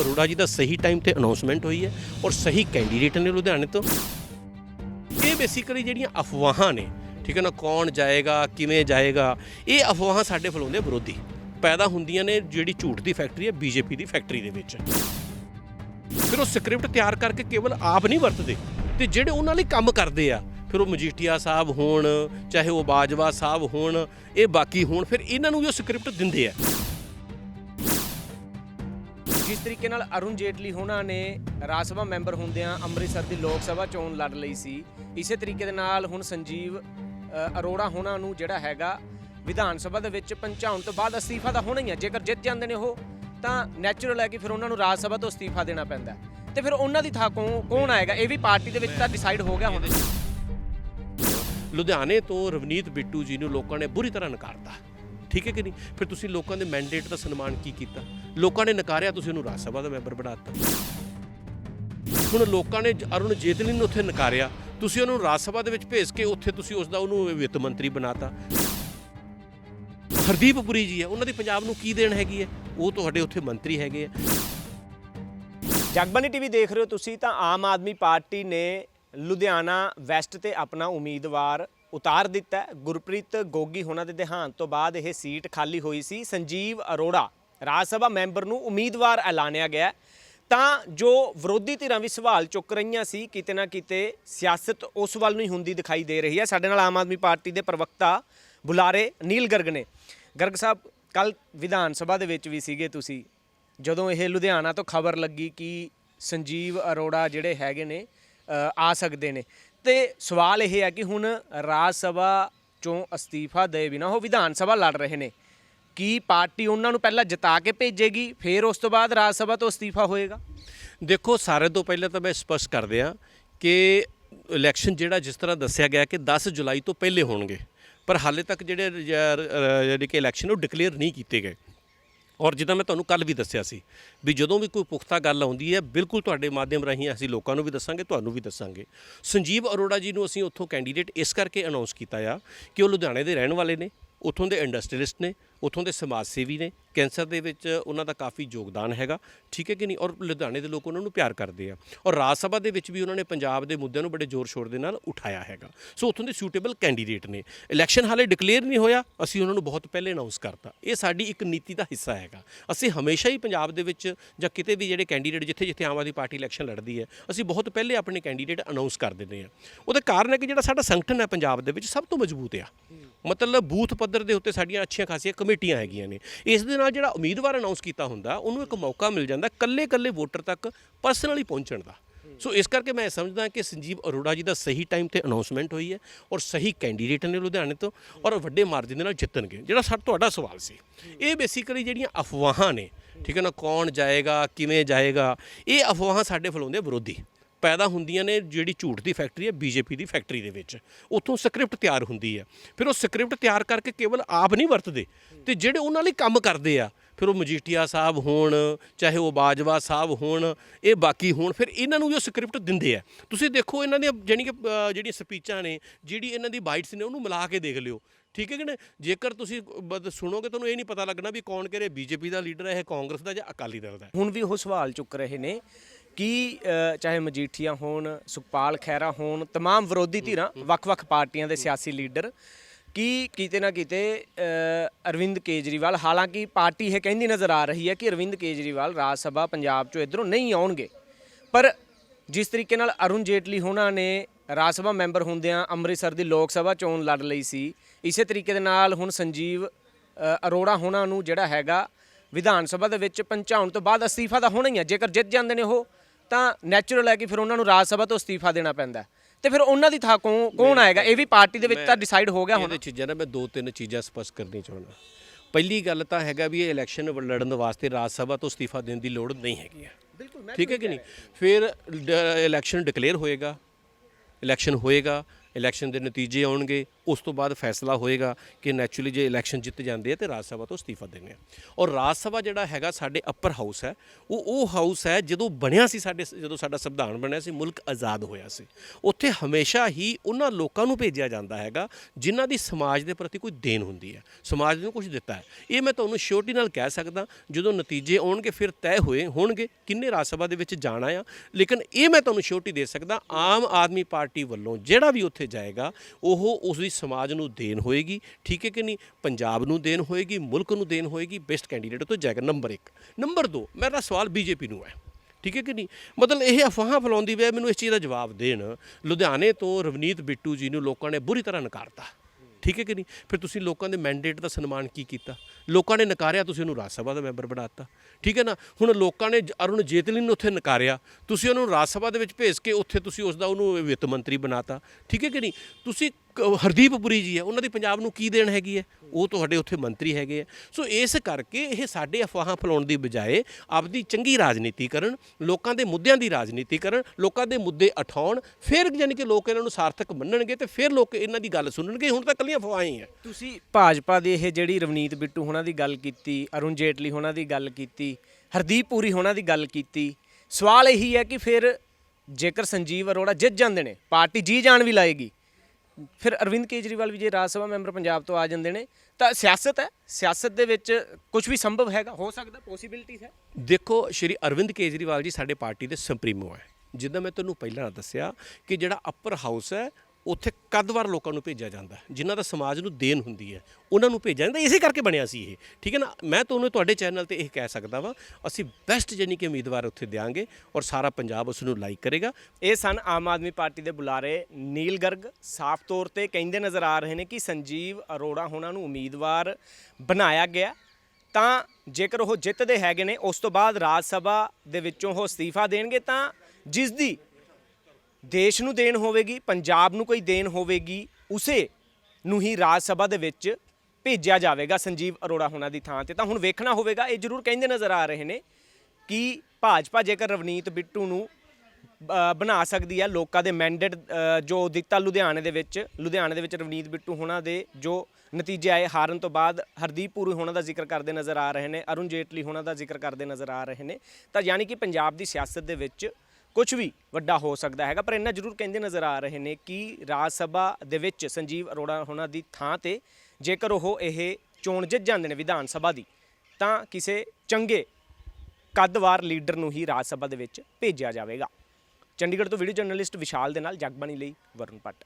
ਅਰੋੜਾ ਜੀ ਦਾ ਸਹੀ ਟਾਈਮ ਤੇ ਅਨਾਉਂਸਮੈਂਟ ਹੋਈ ਹੈ ਔਰ ਸਹੀ ਕੈਂਡੀਡੇਟ ਨੇ ਲੁਧਿਆਣੇ ਤੋਂ। ਇਹ ਬੇਸਿਕਲੀ ਜਿਹੜੀਆਂ ਅਫਵਾਹਾਂ ਨੇ, ਠੀਕ ਹੈ ਨਾ, ਕੌਣ ਜਾਏਗਾ, ਕਿਵੇਂ ਜਾਏਗਾ, ਇਹ ਅਫਵਾਹਾਂ ਸਾਡੇ ਫਲਾਉਂਦੇ ਵਿਰੋਧੀ। ਪੈਦਾ ਹੁੰਦੀਆਂ ਨੇ ਜਿਹੜੀ ਝੂਠ ਦੀ ਫੈਕਟਰੀ ਹੈ ਬੀਜੇਪੀ ਦੀ ਫੈਕਟਰੀ ਦੇ ਵਿੱਚ। ਫਿਰ ਉਹ ਸਕ੍ਰਿਪਟ ਤਿਆਰ ਕਰਕੇ ਕੇਵਲ ਆਪ ਨਹੀਂ ਵਰਤਦੇ ਤੇ ਜਿਹੜੇ ਉਹਨਾਂ ਲਈ ਕੰਮ ਕਰਦੇ ਆ, ਫਿਰ ਉਹ ਮਜੀਠੀਆ ਸਾਹਿਬ ਹੋਣ, ਚਾਹੇ ਉਹ ਬਾਜਵਾ ਸਾਹਿਬ ਹੋਣ, ਇਹ ਬਾਕੀ ਹੋਣ, ਫਿਰ ਇਹਨਾਂ ਨੂੰ ਵੀ ਉਹ ਸਕ੍ਰਿਪਟ ਦਿੰਦੇ ਆ। ਜਿਸ ਤਰੀਕੇ ਨਾਲ ਅਰੁਣ ਜੇਟਲੀ ਹੋਣਾ ਨੇ ਰਾਜ ਸਭਾ ਮੈਂਬਰ ਹੁੰਦਿਆਂ ਅੰਮ੍ਰਿਤਸਰ ਦੀ ਲੋਕ ਸਭਾ ਚੋਣ ਲੜ ਲਈ ਸੀ, ਇਸੇ ਤਰੀਕੇ ਦੇ ਨਾਲ ਹੁਣ ਸੰਜੀਵ ਅਰੋੜਾ ਹੋਣਾ ਨੂੰ ਜਿਹੜਾ ਹੈਗਾ ਵਿਧਾਨ ਸਭਾ ਦੇ ਵਿੱਚ ਪਹੁੰਚਾਉਣ ਤੋਂ ਬਾਅਦ ਅਸਤੀਫਾ ਤਾਂ ਹੋਣਾ ਹੀ ਹੈ ਜੇਕਰ ਜਿੱਤ ਜਾਂਦੇ ਨੇ ਉਹ, ਤਾਂ ਨੈਚੁਰਲ ਹੈ ਕਿ ਫਿਰ ਉਹਨਾਂ ਨੂੰ ਰਾਜ ਸਭਾ ਤੋਂ ਅਸਤੀਫਾ ਦੇਣਾ ਪੈਂਦਾ ਹੈ। ਤੇ ਫਿਰ ਉਹਨਾਂ ਦੀ ਥਾਂ ਕੌਣ ਕੌਣ ਆਏਗਾ? ਇਹ ਵੀ ਪਾਰਟੀ ਦੇ ਵਿੱਚ ਤਾਂ ਡਿਸਾਈਡ ਹੋ ਗਿਆ ਹੁਣ। ਲੁਧਿਆਣੇ ਤੋਂ ਰਵਨੀਤ ਬਿੱਟੂ ਜੀ ਨੂੰ ਲੋਕਾਂ ਨੇ ਬੁਰੀ ਤਰ੍ਹਾਂ ਨਕਾਰਤਾ। ਠੀਕ ਹੈ ਕਿ ਨਹੀਂ? ਫਿਰ ਤੁਸੀਂ ਲੋਕਾਂ ਦੇ ਮੈਂਡੇਟ ਦਾ ਸਨਮਾਨ ਕੀ ਕੀਤਾ? ਲੋਕਾਂ ਨੇ ਨਕਾਰਿਆ, ਤੁਸੀਂ ਉਹਨੂੰ ਰਾਜ ਸਭਾ ਦਾ ਮੈਂਬਰ ਬਣਾ ਦਿੱਤਾ ਹੁਣ ਲੋਕਾਂ ਨੇ ਅਰੁਣ ਜੇਤਲੀ ਨੂੰ ਉੱਥੇ ਨਕਾਰਿਆ। ਤੁਸੀਂ ਉਹਨੂੰ ਰਾਜ ਸਭਾ ਦੇ ਵਿੱਚ ਭੇਜ ਕੇ ਉੱਥੇ ਤੁਸੀਂ ਉਸ ਦਾ ਉਹਨੂੰ ਵਿੱਤ ਮੰਤਰੀ ਬਣਾਤਾ। ਹਰਦੀਪ ਪੁਰੀ ਜੀ ਹੈ, ਉਹਨਾਂ ਦੀ ਪੰਜਾਬ ਨੂੰ ਕੀ ਦੇਣ ਹੈਗੀ ਹੈ? ਉਹ ਤੁਹਾਡੇ ਉੱਥੇ ਮੰਤਰੀ ਹੈਗੇ ਆ। ਜਗਬਾਨੀ ਟੀਵੀ ਦੇਖ ਰਹੇ ਹੋ ਤੁਸੀਂ ਤਾਂ ਆਮ ਆਦਮੀ ਪਾਰਟੀ ਨੇ ਲੁਧਿਆਣਾ ਵੈਸਟ ਤੇ ਆਪਣਾ ਉਮੀਦਵਾਰ ਉਤਾਰ ਦਿੱਤਾ ਗੁਰਪ੍ਰੀਤ ਗੋਗੀ ਹੋਣਾ ਦੇ ਦੇਹਾਂਤ ਤੋਂ ਬਾਅਦ ਇਹ ਸੀਟ ਖਾਲੀ ਹੋਈ ਸੀ। ਸੰਜੀਵ ਅਰੋੜਾ ਰਾਜ ਸਭਾ ਮੈਂਬਰ ਨੂੰ ਉਮੀਦਵਾਰ ਐਲਾਨਿਆ ਗਿਆ ਤਾਂ ਜੋ ਵਿਰੋਧੀ ਧਿਰਾਂ ਵੀ ਸਵਾਲ ਚੁੱਕ ਰਹੀਆਂ ਸੀ, ਕਿਤੇ ਨਾ ਕਿਤੇ ਸਿਆਸਤ ਉਸ ਵੱਲ ਨੂੰ ਹੀ ਹੁੰਦੀ ਦਿਖਾਈ ਦੇ ਰਹੀ ਹੈ। ਸਾਡੇ ਨਾਲ ਆਮ ਆਦਮੀ ਪਾਰਟੀ ਦੇ ਪ੍ਰਵਕਤਾ ਬੁਲਾਰੇ ਨੀਲ ਗਰਗ ਨੇ। ਗਰਗ ਸਾਹਿਬ ਕੱਲ ਵਿਧਾਨ ਸਭਾ ਦੇ ਵਿੱਚ ਵੀ ਸੀਗੇ ਤੁਸੀਂ। ਜਦੋਂ ਇਹ ਲੁਧਿਆਣਾ ਤੋਂ ਖਬਰ ਲੱਗੀ ਕਿ ਸੰਜੀਵ ਅਰੋੜਾ ਜਿਹੜੇ ਹੈਗੇ ਨੇ ਆ ਸਕਦੇ ਨੇ। ਤੇ ਸਵਾਲ ਇਹ ਹੈ ਕਿ ਹੁਣ ਰਾਜ ਸਭਾ ਚੋਂ ਅਸਤੀਫਾ ਦੇ ਬਿਨਾ ਉਹ ਵਿਧਾਨ ਸਭਾ ਲੜ ਰਹੇ ਨੇ। ਕੀ ਪਾਰਟੀ ਉਹਨਾਂ ਨੂੰ ਪਹਿਲਾਂ ਜਿਤਾ ਕੇ ਭੇਜੇਗੀ, ਫਿਰ ਉਸ ਤੋਂ ਬਾਅਦ ਰਾਜ ਸਭਾ ਤੋਂ ਅਸਤੀਫਾ ਹੋਏਗਾ? ਦੇਖੋ, ਸਾਰੇ ਤੋਂ ਪਹਿਲਾਂ ਤਾਂ ਮੈਂ ਸਪਸ਼ਟ ਕਰ ਦਿਆਂ ਕਿ ਇਲੈਕਸ਼ਨ ਜਿਹੜਾ ਜਿਸ ਤਰ੍ਹਾਂ ਦੱਸਿਆ ਗਿਆ ਕਿ 10 ਜੁਲਾਈ ਤੋਂ ਪਹਿਲੇ ਹੋਣਗੇ, ਪਰ ਹਾਲੇ ਤੱਕ ਜਿਹੜੇ ਰ- ਜਿਹੜੇ ਕਿ ਇਲੈਕਸ਼ਨ ਉਹ ਡਿਕਲੇਅਰ ਨਹੀਂ ਕੀਤੇ ਗਏ। ਔਰ ਜਿੱਦਾਂ ਮੈਂ ਤੁਹਾਨੂੰ ਕੱਲ ਵੀ ਦੱਸਿਆ ਸੀ ਵੀ ਜਦੋਂ ਵੀ ਕੋਈ ਪੁਖਤਾ ਗੱਲ ਆਉਂਦੀ ਹੈ, ਬਿਲਕੁਲ ਤੁਹਾਡੇ ਮਾਧਿਅਮ ਰਾਹੀਂ ਅਸੀਂ ਲੋਕਾਂ ਨੂੰ ਵੀ ਦੱਸਾਂਗੇ, ਤੁਹਾਨੂੰ ਵੀ ਦੱਸਾਂਗੇ। ਸੰਜੀਵ ਅਰੋੜਾ ਜੀ ਨੂੰ ਅਸੀਂ ਉੱਥੋਂ ਕੈਂਡੀਡੇਟ ਇਸ ਕਰਕੇ ਅਨਾਉਂਸ ਕੀਤਾ ਆ ਕਿ ਉਹ ਲੁਧਿਆਣੇ ਦੇ ਰਹਿਣ ਵਾਲੇ ਨੇ, ਉੱਥੋਂ ਦੇ ਇੰਡਸਟਰੀਲਿਸਟ ਨੇ ਉੱਥੋਂ ਦੇ ਸਮਾਜ ਸੇਵੀ ਨੇ, ਕੈਂਸਰ ਦੇ ਵਿੱਚ ਉਹਨਾਂ ਦਾ ਕਾਫੀ ਯੋਗਦਾਨ ਹੈਗਾ, ਠੀਕ ਹੈ ਕਿ ਨਹੀਂ? ਔਰ ਲੁਧਿਆਣੇ ਦੇ ਲੋਕ ਉਹਨਾਂ ਨੂੰ ਪਿਆਰ ਕਰਦੇ ਆ। ਔਰ ਰਾਜ ਸਭਾ ਦੇ ਵਿੱਚ ਵੀ ਉਹਨਾਂ ਨੇ ਪੰਜਾਬ ਦੇ ਮੁੱਦਿਆਂ ਨੂੰ ਬੜੇ ਜ਼ੋਰ ਸ਼ੋਰ ਦੇ ਨਾਲ ਉਠਾਇਆ ਹੈਗਾ। ਸੋ ਉੱਥੋਂ ਦੇ ਸੂਟੇਬਲ ਕੈਂਡੀਡੇਟ ਨੇ। ਇਲੈਕਸ਼ਨ ਹਾਲੇ ਡਿਕਲੇਅਰ ਨਹੀਂ ਹੋਇਆ, ਅਸੀਂ ਉਹਨਾਂ ਨੂੰ ਬਹੁਤ ਪਹਿਲੇ ਅਨਾਉਂਸ ਕਰਤਾ। ਇਹ ਸਾਡੀ ਇੱਕ ਨੀਤੀ ਦਾ ਹਿੱਸਾ ਹੈਗਾ। ਅਸੀਂ ਹਮੇਸ਼ਾ ਹੀ ਪੰਜਾਬ ਦੇ ਵਿੱਚ ਜਾਂ ਕਿਤੇ ਵੀ ਜਿਹੜੇ ਕੈਂਡੀਡੇਟ ਜਿੱਥੇ ਜਿੱਥੇ ਆਮ ਆਦਮੀ ਪਾਰਟੀ ਇਲੈਕਸ਼ਨ ਲੜਦੀ ਹੈ, ਅਸੀਂ ਬਹੁਤ ਪਹਿਲੇ ਆਪਣੇ ਕੈਂਡੀਡੇਟ ਅਨਾਉਂਸ ਕਰ ਦਿੰਦੇ ਆ ਉਹਦਾ ਕਾਰਨ ਹੈ ਕਿ ਜਿਹੜਾ ਸਾਡਾ ਸੰਗਠਨ ਹੈ ਪੰਜਾਬ ਦੇ ਵਿੱਚ ਸਭ ਤੋਂ ਮਜ਼ਬੂਤ ਆ। ਮਤਲਬ ਬੂਥ ਪੱਧਰ ਦੇ ਉੱਤੇ ਸਾਡੀਆਂ ਅੱਛੀਆਂ ਖਾਸੀਆਂ ਕਮੇਟੀਆਂ ਹੈਗੀਆਂ ਨੇ। ਇਸ ਦੇ ਨਾਲ ਜਿਹੜਾ ਉਮੀਦਵਾਰ ਅਨਾਉਂਸ ਕੀਤਾ ਹੁੰਦਾ, ਉਹਨੂੰ ਇੱਕ ਮੌਕਾ ਮਿਲ ਜਾਂਦਾ ਕੱਲੇ ਕੱਲੇ ਵੋਟਰ ਤੱਕ ਪਰਸਨਲੀ ਪਹੁੰਚਣ ਦਾ। ਸੋ ਇਸ ਕਰਕੇ ਮੈਂ ਸਮਝਦਾ ਕਿ ਸੰਜੀਵ ਅਰੋੜਾ ਜੀ ਦਾ ਸਹੀ ਟਾਈਮ ਤੇ ਅਨਾਉਂਸਮੈਂਟ ਹੋਈ ਹੈ ਔਰ ਸਹੀ ਕੈਂਡੀਡੇਟ ਨੇ ਲੁਧਿਆਣੇ ਤੋਂ ਔਰ ਵੱਡੇ ਮਾਰਜਨ ਦੇ ਨਾਲ ਜਿੱਤਣਗੇ। ਜਿਹੜਾ ਸਾ, ਤੁਹਾਡਾ ਸਵਾਲ ਸੀ। ਇਹ ਬੇਸਿਕਲੀ ਜਿਹੜੀਆਂ ਅਫਵਾਹਾਂ ਨੇ, ਠੀਕ ਹੈ ਨਾ, ਕੌਣ ਜਾਏਗਾ, ਕਿਵੇਂ ਜਾਏਗਾ, ਇਹ ਅਫਵਾਹਾਂ ਸਾਡੇ ਫਲਾਉਂਦੇ ਵਿਰੋਧੀ। ਪੈਦਾ ਹੁੰਦੀਆਂ ਨੇ ਜਿਹੜੀ ਝੂਠ ਦੀ ਫੈਕਟਰੀ ਹੈ, ਬੀਜੇਪੀ ਦੀ ਫੈਕਟਰੀ ਦੇ ਵਿੱਚ। ਉੱਥੋਂ ਸਕ੍ਰਿਪਟ ਤਿਆਰ ਹੁੰਦੀ ਹੈ। ਫਿਰ ਉਹ ਸਕ੍ਰਿਪਟ ਤਿਆਰ ਕਰਕੇ ਕੇਵਲ ਆਪ ਨਹੀਂ ਵਰਤਦੇ ਤੇ ਜਿਹੜੇ ਉਹਨਾਂ ਲਈ ਕੰਮ ਕਰਦੇ ਆ, ਫਿਰ ਉਹ ਮਜੀਠੀਆ ਸਾਹਿਬ ਹੋਣ, ਚਾਹੇ ਉਹ ਬਾਜਵਾ ਸਾਹਿਬ ਹੋਣ, ਇਹ ਬਾਕੀ ਹੋਣ, ਫਿਰ ਇਹਨਾਂ ਨੂੰ ਵੀ ਉਹ ਸਕ੍ਰਿਪਟ ਦਿੰਦੇ ਆ। ਤੁਸੀਂ ਦੇਖੋ ਇਹਨਾਂ ਦੀਆਂ ਜਾਣੀ ਕਿ ਜਿਹੜੀਆਂ ਸਪੀਚਾਂ ਨੇ, ਜਿਹੜੀ ਇਹਨਾਂ ਦੀ ਬਾਈਟਸ ਨੇ, ਉਹਨੂੰ ਮਿਲਾ ਕੇ ਦੇਖ ਲਿਓ। ਠੀਕ ਹੈ ਕਿ ਨਾ ਜੇਕਰ ਤੁਸੀਂ ਬਦ- ਸੁਣੋਗੇ, ਤੁਹਾਨੂੰ ਇਹ ਨਹੀਂ ਪਤਾ ਲੱਗਣਾ ਵੀ ਕੌਣ ਕਿਹੜੇ ਬੀਜੇਪੀ ਦਾ ਲੀਡਰ ਹੈ ਇਹ ਕਾਂਗਰਸ ਦਾ ਜਾਂ ਅਕਾਲੀ ਦਲ ਦਾ ਹੁਣ ਵੀ ਉਹ ਸਵਾਲ ਚੁੱਕ ਰਹੇ ਨੇ ਕਿ ਅ, ਚਾਹੇ ਮਜੀਠੀਆ ਹੋਣ ਸੁਖਪਾਲ ਖਹਿਰਾ ਹੋਣ तमाम ਵਿਰੋਧੀ ਧਿਰਾਂ ਵੱਖ-ਵੱਖ ਪਾਰਟੀਆਂ ਦੇ ਸਿਆਸੀ ਲੀਡਰ ਕਿ ਕਿਤੇ ਨਾ ਕਿਤੇ ਅ, ਅਰਵਿੰਦ ਕੇਜਰੀਵਾਲ ਹਾਲਾਂਕਿ ਪਾਰਟੀ ਇਹ ਕਹਿੰਦੀ ਨਜ਼ਰ ਆ ਰਹੀ ਹੈ ਕਿ ਅਰਵਿੰਦ ਕੇਜਰੀਵਾਲ ਰਾਜ ਸਭਾ ਪੰਜਾਬ ਚੋਂ ਇਧਰੋਂ ਨਹੀਂ ਆਉਣਗੇ ਪਰ ਜਿਸ ਤਰੀਕੇ ਨਾਲ ਅਰੁਣ ਜੇਟਲੀ ਹੋਣਾ ਨੇ ਰਾਜ ਸਭਾ ਮੈਂਬਰ ਹੁੰਦਿਆਂ ਅੰਮ੍ਰਿਤਸਰ ਦੀ ਲੋਕ ਸਭਾ ਚੋਣ ਲੜ ਲਈ ਸੀ ਇਸੇ ਤਰੀਕੇ ਦੇ ਨਾਲ ਹੁਣ ਸੰਜੀਵ ਅ, ਅਰੋੜਾ ਹੋਣਾ ਨੂੰ ਜਿਹੜਾ ਹੈਗਾ ਵਿਧਾਨ ਸਭਾ ਦੇ ਵਿੱਚ ਪਹੁੰਚਾਉਣ ਤੋਂ ਬਾਅਦ ਅਸਤੀਫਾ ਤਾਂ ਹੋਣਾ ਹੀ ਹੈ ਜੇਕਰ ਜਿੱਤ ਜਾਂਦੇ ਨੇ ਉਹ ਤਾਂ ਨੈਚੁਰਲ ਹੈ ਕਿ ਫਿਰ ਉਹਨਾਂ ਨੂੰ ਰਾਜ ਸਭਾ ਤੋਂ ਅਸਤੀਫਾ ਦੇਣਾ ਪੈਂਦਾ ਹੈ। ਤੇ ਫਿਰ ਉਹਨਾਂ ਦੀ ਥਾਂ ਕੌਣ ਕੌਣ ਆਏਗਾ? ਇਹ ਵੀ ਪਾਰਟੀ ਦੇ ਵਿੱਚ ਤਾਂ ਡਿਸਾਈਡ ਹੋ ਗਿਆ ਹੁਣ। ਇਹਦੇ ਚੀਜ਼ਾਂ ਨਾ ਮੈਂ ਦੋ ਤਿੰਨ ਚੀਜ਼ਾਂ ਸਪਸ਼ਟ ਕਰਨੀ ਚਾਹੁੰਦਾ। ਪਹਿਲੀ ਗੱਲ ਤਾਂ ਹੈਗਾ ਵੀ ਇਹ ਇਲੈਕਸ਼ਨ ਲੜਨ ਵਾਸਤੇ ਰਾਜ ਸਭਾ ਤੋਂ ਅਸਤੀਫਾ ਦੇਣ ਦੀ ਲੋੜ ਨਹੀਂ ਹੈਗੀ ਬਿਲਕੁਲ ਠੀਕ ਹੈ ਕਿ ਨਹੀਂ? ਫਿਰ ਡ- ਇਲੈਕਸ਼ਨ ਡਿਕਲੇਅਰ ਹੋਏਗਾ। ਇਲੈਕਸ਼ਨ ਹੋਏਗਾ। ਇਲੈਕਸ਼ਨ ਦੇ ਨਤੀਜੇ ਆਉਣਗੇ, ਉਸ ਤੋਂ ਬਾਅਦ ਫੈਸਲਾ ਹੋਏਗਾ ਕਿ ਨੈਚੁਰਲੀ ਜੇ ਇਲੈਕਸ਼ਨ ਜਿੱਤ ਜਾਂਦੇ ਆ ਤੇ ਰਾਜ ਸਭਾ ਤੋਂ ਅਸਤੀਫਾ ਦਿੰਦੇ ਆ। ਔਰ ਰਾਜ ਸਭਾ ਜਿਹੜਾ ਹੈਗਾ ਸਾਡੇ ਅੱਪਰ ਹਾਊਸ ਹੈ, ਉਹ ਉਹ ਹਾਊਸ ਹੈ ਜਦੋਂ ਬਣਿਆ ਸੀ ਸਾਡੇ ਜਦੋਂ ਸਾਡਾ ਸੰਵਿਧਾਨ ਬਣਿਆ ਸੀ, ਮੁਲਕ ਆਜ਼ਾਦ ਹੋਇਆ ਸੀ। ਉੱਥੇ ਹਮੇਸ਼ਾ ਹੀ ਉਹਨਾਂ ਲੋਕਾਂ ਨੂੰ ਭੇਜਿਆ ਜਾਂਦਾ ਹੈਗਾ, ਜਿਨ੍ਹਾਂ ਦੀ ਸਮਾਜ ਦੇ ਪ੍ਰਤੀ ਕੋਈ ਦੇਣ ਹੁੰਦੀ ਹੈ। ਸਮਾਜ ਨੂੰ ਕੁਝ ਦਿੱਤਾ ਹੈ। ਇਹ ਮੈਂ ਤੁਹਾਨੂੰ ਸ਼ੋਰਟੀ ਨਾਲ ਕਹਿ ਸਕਦਾ, ਜਦੋਂ ਨਤੀਜੇ ਆਉਣਗੇ, ਫਿਰ ਤੈਅ ਹੋਏ ਹੋਣਗੇ ਕਿੰਨੇ ਰਾਜ ਸਭਾ ਦੇ ਵਿੱਚ ਜਾਣਾ ਆ। ਲੇਕਿਨ ਇਹ ਮੈਂ ਤੁਹਾਨੂੰ ਸ਼ੋਰਟੀ ਦੇ ਸਕਦਾ, ਆਮ ਆਦਮੀ ਪਾਰਟੀ ਵੱਲੋਂ, ਜਿਹੜਾ ਵੀ ਉੱਥੇ ਜਾਏਗਾ, ਉਹ ਉਸ ਦੀ ਸਮਾਜ ਨੂੰ ਦੇਣ ਹੋਏਗੀ, ਠੀਕ ਹੈ ਕਿ ਨਹੀਂ? ਪੰਜਾਬ ਨੂੰ ਦੇਣ ਹੋਏਗੀ, ਮੁਲਕ ਨੂੰ ਦੇਣ ਹੋਏਗੀ ਬੈਸਟ ਕੈਂਡੀਡੇਟ ਤੋਂ ਜਾਏਗਾ ਨੰਬਰ 1 ਨੰਬਰ 2 ਮੇਰਾ ਸਵਾਲ ਬੀਜੇਪੀ ਨੂੰ ਹੈ, ਠੀਕ ਹੈ ਕਿ ਨਹੀਂ? ਮਤਲਬ ਇਹ ਅਫਵਾਹਾਂ ਫੈਲਾਉਂਦੀ ਵੇ ਮੈਨੂੰ ਇਸ ਚੀਜ਼ ਦਾ ਜਵਾਬ ਦੇਣ। ਲੁਧਿਆਣੇ ਤੋਂ ਰਵਨੀਤ ਬਿੱਟੂ ਜੀ ਨੂੰ ਲੋਕਾਂ ਨੇ ਬੁਰੀ ਤਰ੍ਹਾਂ ਨਕਾਰਤਾ। ਠੀਕ ਹੈ ਕਿ ਨਹੀਂ? ਫਿਰ ਤੁਸੀਂ ਲੋਕਾਂ ਦੇ ਮੈਂਡੇਟ ਦਾ ਸਨਮਾਨ ਕੀ ਕੀਤਾ? ਲੋਕਾਂ ਨੇ ਨਕਾਰਿਆ, ਤੁਸੀਂ ਉਹਨੂੰ ਰਾਜ ਸਭਾ ਦਾ ਮੈਂਬਰ ਬਣਾਤਾ ਠੀਕ ਹੈ ਨਾ? ਹੁਣ ਲੋਕਾਂ ਨੇ ਅਰੁਣ ਜੇਤਲੀ ਨੂੰ ਉੱਥੇ ਨਕਾਰਿਆ। ਤੁਸੀਂ ਉਹਨੂੰ ਰਾਜ ਸਭਾ ਦੇ ਵਿੱਚ ਭੇਜ ਕੇ ਉੱਥੇ ਤੁਸੀਂ ਉਸ ਦਾ ਉਹਨੂੰ ਵਿੱਤ ਮੰਤਰੀ ਬਣਾਤਾ। ਠੀਕ ਹੈ ਕਿ ਨਹੀਂ? ਤੁਸੀਂ ਕ- ਹਰਦੀਪ ਪੁਰੀ ਜੀ ਹੈ, ਉਹਨਾਂ ਦੀ ਪੰਜਾਬ ਨੂੰ ਕੀ ਦੇਣ ਹੈਗੀ ਹੈ? ਉਹ ਤੁਹਾਡੇ ਉੱਥੇ ਮੰਤਰੀ ਹੈਗੇ ਆ ਸੋ ਇਸ ਕਰਕੇ ਇਹ ਸਾਡੇ ਅਫਵਾਹਾਂ ਫੈਲਾਉਣ ਦੀ ਬਜਾਏ ਆਪਦੀ ਚੰਗੀ ਰਾਜਨੀਤੀ ਕਰਨ, ਲੋਕਾਂ ਦੇ ਮੁੱਦਿਆਂ ਦੀ ਰਾਜਨੀਤੀ ਕਰਨ, ਲੋਕਾਂ ਦੇ ਮੁੱਦੇ ਉਠਾਉਣ, ਫਿਰ ਯਾਨੀ ਕਿ ਲੋਕ ਇਹਨਾਂ ਨੂੰ ਸਾਰਥਕ ਮੰਨਣਗੇ ਤੇ ਫਿਰ ਲੋਕ ਇਹਨਾਂ ਦੀ ਗੱਲ ਸੁਣਨਗੇ। ਹੁਣ ਤਾਂ ਕੱਲੀਆਂ ਅਫਵਾਹਾਂ ਹੀ ਆ ਤੁਸੀਂ ਭਾਜਪਾ ਦੀ ਇਹ ਜਿਹੜੀ ਰਵਨੀਤ ਬਿੱਟੂ ਹੋਣਾ ਦੀ ਗੱਲ ਕੀਤੀ, ਅਰੁਣ ਜੇਟਲੀ ਹੋਣਾ ਦੀ ਗੱਲ ਕੀਤੀ, ਹਰਦੀਪ ਪੂਰੀ ਹੋਣਾ ਦੀ ਗੱਲ ਕੀਤੀ, ਸਵਾਲ ਇਹੀ ਹੈ ਕਿ ਫਿਰ ਜੇਕਰ ਸੰਜੀਵ ਅਰੋੜਾ ਜਿੱਤ ਜਾਂਦੇ ਨੇ, ਪਾਰਟੀ ਜੀ ਜਾਣ ਵੀ ਲਾਏਗੀ। ਫਿਰ ਅਰਵਿੰਦ ਕੇਜਰੀਵਾਲ ਵੀ ਜੇ ਰਾਜ ਸਭਾ ਮੈਂਬਰ ਪੰਜਾਬ ਤੋਂ ਆ ਜਾਂਦੇ ਨੇ, ਤਾਂ ਸਿਆਸਤ ਹੈ? ਸਿਆਸਤ ਦੇ ਵਿੱਚ ਕੁਝ ਵੀ ਸੰਭਵ ਹੈਗਾ? ਹੋ ਸਕਦਾ ਪੋਸੀਬਿਲਿਟੀਜ਼ ਹੈ? ਦੇਖੋ, ਸ਼੍ਰੀ ਅਰਵਿੰਦ ਕੇਜਰੀਵਾਲ ਜੀ ਸਾਡੇ ਪਾਰਟੀ ਦੇ ਸੁਪਰੀਮੋ ਹੈ। ਜਿੱਦਾਂ ਮੈਂ ਤੁਹਾਨੂੰ ਪਹਿਲਾਂ ਦੱਸਿਆ ਕਿ ਜਿਹੜਾ ਅੱਪਰ ਹਾਊਸ ਹੈ ਉੱਥੇ ਕਦਵਾਰ ਲੋਕਾਂ ਨੂੰ ਭੇਜਿਆ ਜਾਂਦਾ ਜਿਨ੍ਹਾਂ ਦਾ ਸਮਾਜ ਨੂੰ ਦੇਣ ਹੁੰਦੀ ਹੈ। ਉਹਨਾਂ ਨੂੰ ਭੇਜਿਆ ਜਾਂਦਾ, ਇਸੇ ਕਰਕੇ ਬਣਿਆ ਸੀ ਇਹ। ਠੀਕ ਹੈ ਨਾ? ਮੈਂ ਤੁਹਾਨੂੰ ਤੁਹਾਡੇ ਚੈਨਲ ਤੇ ਇਹ ਕਹਿ ਸਕਦਾ ਵਾਂ, ਅਸੀਂ ਬੈਸਟ ਜਾਨੀ ਕਿ ਉਮੀਦਵਾਰ ਉੱਥੇ ਦਿਆਂਗੇ ਔਰ ਸਾਰਾ ਪੰਜਾਬ ਉਸ ਨੂੰ ਲਾਈਕ ਕਰੇਗਾ। ਇਹ ਸਨ ਆਮ ਆਦਮੀ ਪਾਰਟੀ ਦੇ ਬੁਲਾਰੇ ਨੀਲ ਗਰਗ। ਸਾਫ਼ ਤੌਰ ਤੇ ਕਹਿੰਦੇ ਨਜ਼ਰ ਆ ਰਹੇ ਨੇ ਕਿ ਸੰਜੀਵ ਅਰੋੜਾ ਹੋਣਾ ਨੂੰ ਉਮੀਦਵਾਰ ਬਣਾਇਆ ਗਿਆ। ਤਾਂ ਜੇਕਰ ਉਹ ਜਿੱਤਦੇ ਹੈਗੇ ਨੇ, ਉਸ ਤੋਂ ਬਾਅਦ ਰਾਜ ਸਭਾ ਦੇ ਵਿੱਚੋਂ ਉਹ ਅਸਤੀਫਾ ਦੇਣਗੇ, ਤਾਂ ਜਿਸ ਦੀ ਦੇਸ਼ ਨੂੰ ਦੇਣ ਹੋਵੇਗੀ, ਪੰਜਾਬ ਨੂੰ ਕੋਈ ਦੇਣ ਹੋਵੇਗੀ, ਉਸੇ ਨੂੰ ਹੀ ਰਾਜ ਸਭਾ ਦੇ ਵਿੱਚ ਭੇਜਿਆ ਜਾਵੇਗਾ ਸੰਜੀਵ ਅਰੋੜਾ ਹੋਣਾ ਦੀ ਥਾਂ ਤੇ। ਤਾਂ ਹੁਣ ਵੇਖਣਾ ਹੋਵੇਗਾ, ਇਹ ਜ਼ਰੂਰ ਕਹਿੰਦੇ ਨਜ਼ਰ ਆ ਰਹੇ ਨੇ ਕਿ ਭਾਜਪਾ ਜੇਕਰ ਰਵਨੀਤ ਬਿੱਟੂ ਨੂੰ ਬਣਾ ਸਕਦੀ ਹੈ ਲੋਕਾਂ ਦੇ ਮੈਂਡੇਟ ਜੋ ਦਿੱਤਾ ਲੁਧਿਆਣੇ ਦੇ ਵਿੱਚ, ਲੁਧਿਆਣੇ ਦੇ ਵਿੱਚ ਰਵਨੀਤ ਬਿੱਟੂ ਹੋਣਾ ਦੇ ਜੋ ਨਤੀਜੇ ਆਏ ਹਾਰਨ ਤੋਂ ਬਾਅਦ ਹਰਦੀਪ ਪੁਰੀ ਹੋਣਾ ਦਾ ਜ਼ਿਕਰ ਕਰਦੇ ਨਜ਼ਰ ਆ ਰਹੇ ਨੇ, ਅਰੁਣ ਜੇਟਲੀ ਹੋਣਾ ਦਾ ਜ਼ਿਕਰ ਕਰਦੇ ਨਜ਼ਰ ਆ ਰਹੇ ਨੇ। ਤਾਂ ਯਾਨੀ ਕਿ ਪੰਜਾਬ ਦੀ ਸਿਆਸਤ ਦੇ ਵਿੱਚ ਕੁਝ ਵੀ ਵੱਡਾ ਹੋ ਸਕਦਾ ਹੈਗਾ, ਪਰ ਇੰਨਾ ਜ਼ਰੂਰ ਕਹਿੰਦੇ ਨਜ਼ਰ ਆ ਰਹੇ ਨੇ ਕਿ ਰਾਜ ਸਭਾ ਦੇ ਵਿੱਚ ਸੰਜੀਵ ਅਰੋੜਾ ਹੋਣਾ ਦੀ ਥਾਂ ਤੇ ਜੇਕਰ ਉਹ ਇਹ ਚੋਣ ਜਿੱਤ ਜਾਂਦੇ ਨੇ ਵਿਧਾਨ ਸਭਾ ਦੀ, ਤਾਂ ਕਿਸੇ ਚੰਗੇ ਕੱਦਵਾਰ ਲੀਡਰ ਨੂੰ ਹੀ ਰਾਜ ਸਭਾ ਦੇ ਵਿੱਚ ਭੇਜਿਆ ਜਾਵੇਗਾ। ਚੰਡੀਗੜ੍ਹ ਤੋਂ ਵੀਡੀਓ ਜਰਨਲਿਸਟ ਵਿਸ਼ਾਲ ਦੇ ਨਾਲ ਜਗਬਾਣੀ ਲਈ ਵਰੁਣ ਭੱਟ।